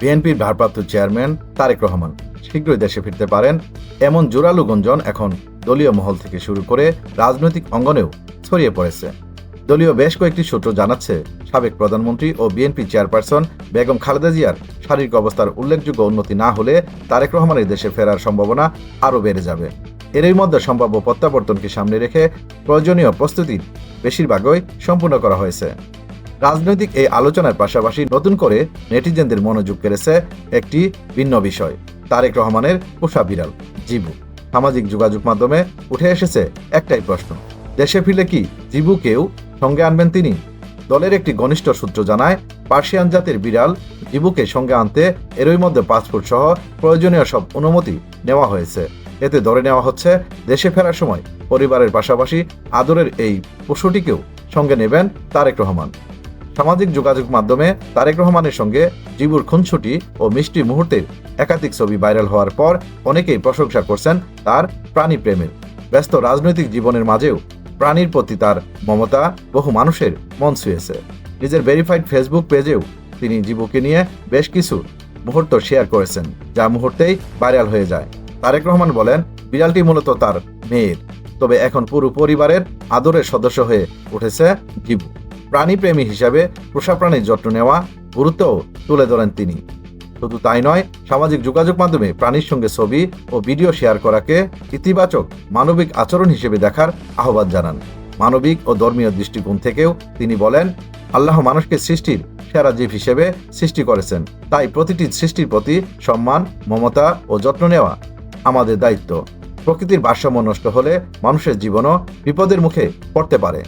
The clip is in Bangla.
বিএনপির ভারপ্রাপ্ত চেয়ারম্যান তারেক রহমান। শীঘ্রই দেশে ফিরতে পারেন এমন জোরালো গুঞ্জন এখন দলীয় মহল থেকে শুরু করে রাজনৈতিক অঙ্গনেও ছড়িয়ে পড়েছে। দলীয় বেশ কয়েকটি সূত্র জানাচ্ছে, সাবেক প্রধানমন্ত্রী ও বিএনপি চেয়ারপারসন বেগম খালেদা জিয়ার শারীরিক অবস্থার উল্লেখযোগ্য উন্নতি না হলে তারেক রহমানের দেশে ফেরার সম্ভাবনা আরও বেড়ে যাবে। এরই মধ্যে সম্ভাব্য প্রত্যাবর্তনকে সামনে রেখে প্রয়োজনীয় প্রস্তুতি বেশিরভাগই সম্পূর্ণ করা হয়েছে। রাজনৈতিক এই আলোচনার পাশাপাশি নতুন করে নেটিজেনদের মনোযোগ কেড়েছে একটি ভিন্ন বিষয়। তারেক রহমানের পোষা বিড়াল, জিবু। সামাজিক যোগাযোগ মাধ্যমে উঠে এসেছে একটাই প্রশ্ন, দেশে ফিরলে কি জিবুকেও সঙ্গে আনবেন তিনি? দলের একটি ঘনিষ্ঠ সূত্র জানায়, পার্সিয়ান জাতের বিড়াল জিবুকে সঙ্গে আনতে এরই মধ্যে পাসপোর্ট সহ প্রয়োজনীয় সব অনুমতি নেওয়া হয়েছে। এতে ধরে নেওয়া হচ্ছে, দেশে ফেরার সময় পরিবারের পাশাপাশি আদরের এই পশুটিকেও সঙ্গে নেবেন তারেক রহমান। সামাজিক যোগাযোগ মাধ্যমে তারেক রহমানের সঙ্গে জিবুর খুনছুটি ও মিষ্টি মুহূর্তের একাধিক ছবি ভাইরাল হওয়ার পর অনেকেই প্রশংসা করছেন তার প্রাণী প্রেমের ব্যস্ত রাজনৈতিক জীবনের মাঝেও প্রাণীর প্রতি তার মমতা বহু মানুষের মন ছুঁয়েছে। নিজের ভেরিফাইড ফেসবুক পেজেও তিনি জিবুকে নিয়ে বেশ কিছু মুহূর্ত শেয়ার করেছেন, যা মুহূর্তেই ভাইরাল হয়ে যায়। তারেক রহমান বলেন, বিড়ালটি মূলত তার মেয়ের। তবে এখন পুরো পরিবারের আদরের সদস্য হয়ে উঠেছে জিবু। প্রাণীপ্রেমী হিসাবে পোষা প্রাণীর যত্ন নেওয়া, গুরুত্বও তুলে ধরেন তিনি। শুধু তাই নয়, সামাজিক যোগাযোগ মাধ্যমে প্রাণীর সঙ্গে ছবি ও ভিডিও শেয়ার করাকে ইতিবাচক মানবিক আচরণ হিসেবে দেখার আহ্বান জানান। মানবিক ও ধর্মীয় দৃষ্টিকোণ থেকেও তিনি বলেন, আল্লাহ মানুষকে সৃষ্টির সেরা জীব হিসেবে সৃষ্টি করেছেন। তাই প্রতিটি সৃষ্টির প্রতি সম্মান, মমতা ও যত্ন নেওয়া আমাদের দায়িত্ব। প্রকৃতির ভারসাম্য নষ্ট হলে মানুষের জীবনও বিপদের মুখে পড়তে পারে।